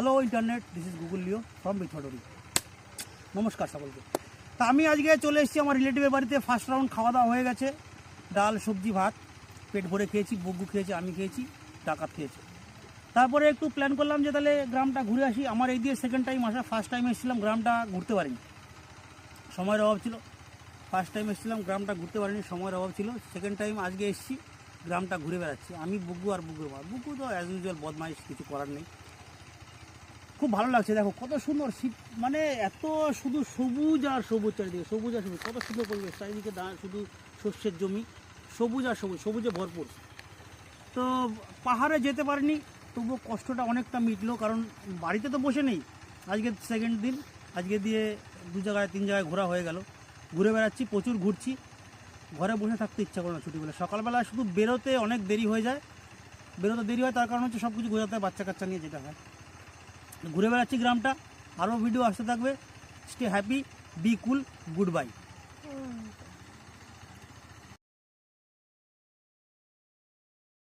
Hello internet this is Google Leo from বিথডরি নমস্কার সকলকে। তা আমি আজকে চলে এসেছি আমার রিলেটিভের বাড়িতে। ফার্স্ট রাউন্ড খাওয়া দাওয়া হয়ে গেছে। ডাল, সবজি, ভাত। পেট ভরে খেয়েছি বগ্গু খেয়েছি, আমি খেয়েছি, ডাকাত খেয়েছি। তারপরে একটু প্ল্যান করলাম যে তাহলে গ্রামটা ঘুরে আসি। আমার এই দিয়ে সেকেন্ড টাইম আসা। ফার্স্ট টাইম এসেছিলাম, গ্রামটা ঘুরতে পারিনি। সময়ের অভাব ছিল। ফার্স্ট টাইম এসেছিলাম, গ্রামটা ঘুরতে পারিনি। সময়ের অভাব ছিল। সেকেন্ড টাইম আজকে এসেছি, গ্রামটা ঘুরে বেড়াচ্ছি। আমি বুগু আর বুগুর মা বুগু তো অ্যাজ ইউজুয়াল বদমাইশ, কিছু করার নেই। খুব ভালো লাগছে, দেখো কত সুন্দর শীত মানে এত শুধু সবুজ আর সবুজ চারিদিকে, সবুজ আর সবুজ, কত সুন্দর পরিবেশ, চারিদিকে শুধু শস্যের জমি, সবুজ আর সবুজ, সবুজে ভরপুর। তো পাহাড়ে যেতে পারিনি, তবুও কষ্টটা অনেকটা মিটলো, কারণ বাড়িতে তো বসে নেই। আজকে সেকেন্ড দিন, আজকে দিয়ে দু জায়গায়, তিন জায়গায় ঘোরা হয়ে গেল। ঘুরে বেড়াচ্ছি, প্রচুর ঘুরছি। ঘরে বসে থাকতে ইচ্ছা করে না ছুটিবেলা সকালবেলা শুধু বেরোতে অনেক দেরি হয়ে যায়। বেরোতে দেরি হয়, তার কারণ হচ্ছে সব কিছু গোজাতে বাচ্চা কাচ্চা নিয়ে যেটা হয়। ঘুরে বেড়াচ্ছি গ্রামটা। আরও ভিডিও আসতে থাকবে। Stay happy be cool good bye